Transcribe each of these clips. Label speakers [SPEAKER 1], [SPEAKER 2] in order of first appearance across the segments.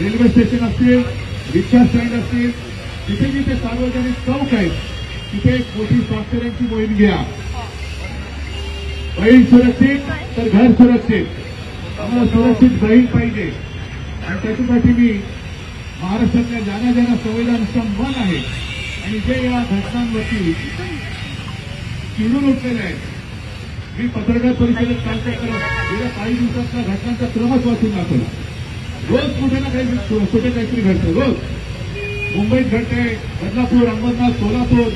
[SPEAKER 1] Railway station असतील रिक्षा stand असतील तिथे जिथे सार्वजनिक चौक आहेत तिथे एक मोठी स्वाक्षऱ्यांची मोहीम घ्या. बहीण सुरक्षित तर घर सुरक्षित. आम्हाला सुरक्षित बहीण पाहिजे. आणि त्याच्यासाठी मी महाराष्ट्रातल्या ज्यांना ज्यांना संवेदनक्षम मन आहे. आणि जे या घटनांवरती चिडून उठलेले आहेत मी पत्रकार परिषदेत काल काय गेल्या काही दिवसातल्या घटनांचा क्रमच वाचून दाखवला. रोज कुठे ना काही कुठे काहीतरी घडतं रोज. मुंबईत घडते बदलापूर अहमदनाथ सोलापूर.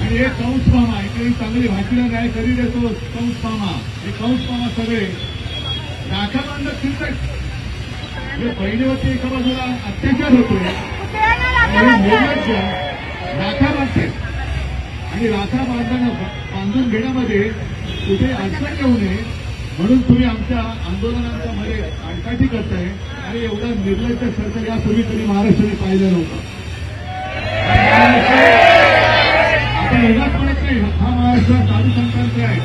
[SPEAKER 1] आणि हे कंस मामा इकडे चांगली भाषेला न्याय करी देतो कंस मामा. हे कंस मामा सगळे. राखा बांधत म्हणजे हे बहिणीवरती एका बाजूला अत्याचार होतोय. आणि राखा बांधते आणि राखा बांधताना बांधून घेण्यामध्ये कुठे अडचण येऊ नये म्हणून तुम्ही आमच्या आंदोलनांच्या मध्ये आडकाठी करताय. आणि एवढा निर्लज्ज सरकार यापूर्वी तुम्ही महाराष्ट्राने पाहिलं नव्हतं. आता एवढाच म्हणत नाही. हा महाराष्ट्र दारू संक्रांत आहे.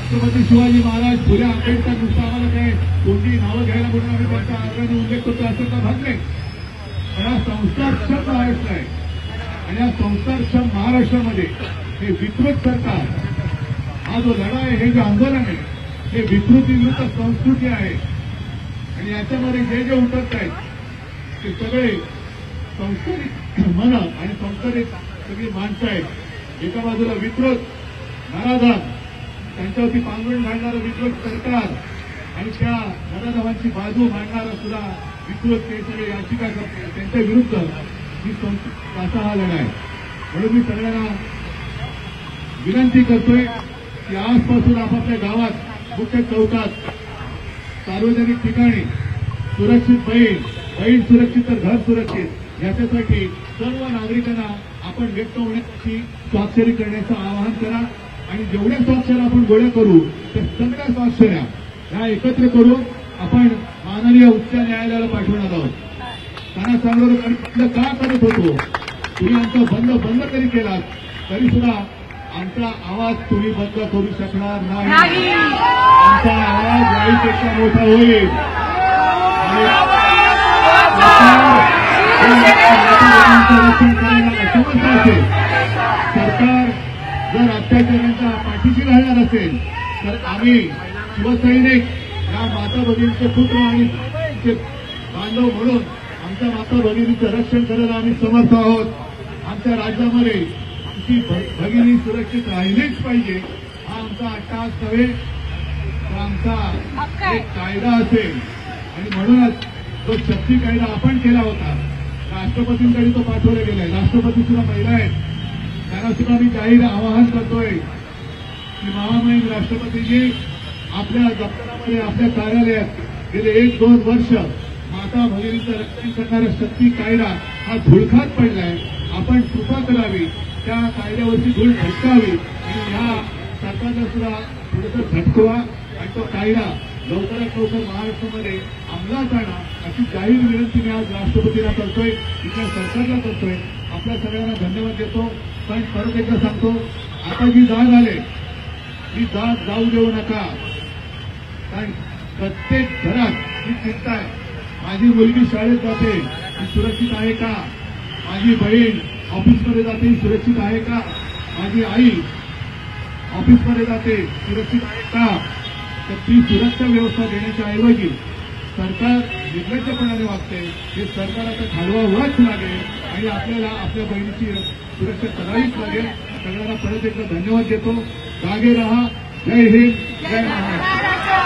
[SPEAKER 1] छत्रपती शिवाजी महाराज फुले आंबेडकर नुसतं आम्हाला काय कोणती नावं घ्यायला म्हणून आम्ही त्यांच्या आग्रहाने उल्लेख करतो असं का भाग नाही. पण हा संस्कारक्षम महाराष्ट्र आहे. आणि या संस्कारक्षम महाराष्ट्रामध्ये हे विकृत सरकार हा जो लढा आहे हे जे आंदोलन आहे हे विकृती विरुद्ध संस्कृती आहे. आणि याच्यामध्ये जे जे उतरत आहेत ते सगळे संस्कारित मन आणि संस्कारित सगळी माणसं आहेत. एका बाजूला विकृत नराधाम त्यांच्यावरती पांघरून घालणारं विकृत सरकार आणि त्या नराधामांची बाजू मांडणारा सुद्धा विकृत ते सगळे याचिका करते त्यांच्या विरुद्ध ही संस्कृत असा हा लढा आहे. म्हणून मी सगळ्यांना विनंती करतोय की आजपासून आपापल्या गावात मुख्य चौकात सार्वजनिक ठिकाणी. सुरक्षित बहीण बहीण सुरक्षित तर घर सुरक्षित. याच्यासाठी सर्व नागरिकांना आपण व्यक्त होण्याची स्वाक्षरी करण्याचं आवाहन करा. आणि जेवढ्या स्वाक्षऱ्या आपण गोळ्या करू त्या सगळ्या स्वाक्षऱ्या ह्या एकत्र करून आपण माननीय उच्च न्यायालयाला पाठवणार आहोत. त्यांना सांगणार आम्ही बंद का करत होतो? तुम्ही आमचा बंद बंद तरी केलात. तरी सुद्धा आमचा आवाज तुम्ही बंद करू शकणार नाही. आमचा आवाज वाईपेक्षा मोठा होईल. सरकार जर रक्षण करायला असमर्थ असेल सरकार जर अत्याचारांच्या पाठीशी राहणार असेल तर आम्ही शिवसैनिक या माता भगिनीचे पुत्र आणि बांधव म्हणून आमच्या माता भगिनीचं रक्षण करायला आम्ही समर्थ आहोत. आमच्या राज्यामध्ये ती भगिनी सुरक्षित राहिलीच पाहिजे. हा आमचा अट्टास नव्हे तर आमचा एक कायदा असेल. आणि म्हणूनच जो शक्ती कायदा आपण केला होता. राष्ट्रपतींकडे तो पाठवला गेलाय. राष्ट्रपती सुद्धा महिला आहेत. त्यांना सुद्धा मी जाहीर आवाहन करतोय. की महामहिम राष्ट्रपतीजी आपल्या दप्तरामध्ये आपल्या कार्यालयात गेले एक दोन वर्ष माता भगिनीचं रक्षण करणारा शक्ती कायदा हा धुळखात पडलाय. आपण कृपा करावी. त्या कायद्यावरची धूळ झटकावी आणि ह्या सरकारला सुद्धा थोडंसं झटकवा आणि तो कायदा लवकरात लवकर महाराष्ट्रामध्ये अंमलात आणा अशी जाहीर विनंती मी आज राष्ट्रपतीला करतोय इथल्या सरकारला करतोय. आपल्या सगळ्यांना धन्यवाद देतो. पण परत एकदा सांगतो आता जी जाग आले ही जाग जाऊ देऊ नका. कारण प्रत्येक घरात ही चिंता आहे. माझी मुलगी शाळेत जाते ती सुरक्षित आहे का? माझी बहीण ऑफिसमध्ये जाते सुरक्षित आहे का? माझी आई ऑफिसमध्ये जाते सुरक्षित आहे का? तर ती सुरक्षा व्यवस्था देण्याच्या ऐवजी सरकार निर्लज्जपणाने वागते. हे सरकार खालवा घालवावंच लागेल आणि आपल्याला आपल्या बहिणीची सुरक्षा करावीच लागेल. सगळ्यांना परत एकदा धन्यवाद देतो. जागे रहा. जय हिंद. जय महाराष्ट्र.